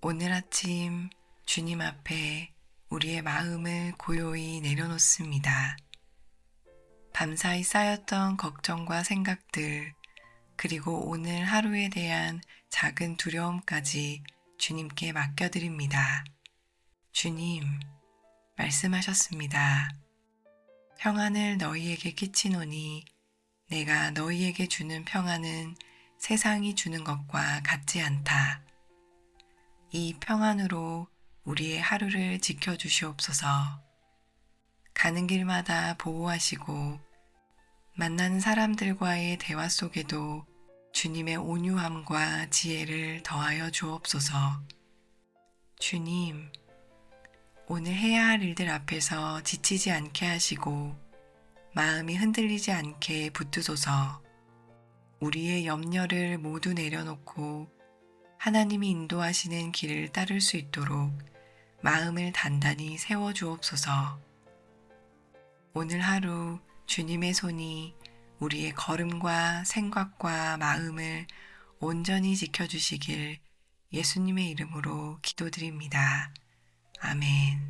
오늘 아침 주님 앞에 우리의 마음을 고요히 내려놓습니다. 밤사이 쌓였던 걱정과 생각들, 그리고 오늘 하루에 대한 작은 두려움까지 주님께 맡겨드립니다. 주님, 말씀하셨습니다. 평안을 너희에게 끼치노니 내가 너희에게 주는 평안은 세상이 주는 것과 같지 않다. 이 평안으로 우리의 하루를 지켜주시옵소서. 가는 길마다 보호하시고 만나는 사람들과의 대화 속에도 주님의 온유함과 지혜를 더하여 주옵소서. 주님, 오늘 해야 할 일들 앞에서 지치지 않게 하시고 마음이 흔들리지 않게 붙드소서. 우리의 염려를 모두 내려놓고 하나님이 인도하시는 길을 따를 수 있도록 마음을 단단히 세워 주옵소서. 오늘 하루 주님의 손이 우리의 걸음과 생각과 마음을 온전히 지켜주시길 예수님의 이름으로 기도드립니다. 아멘.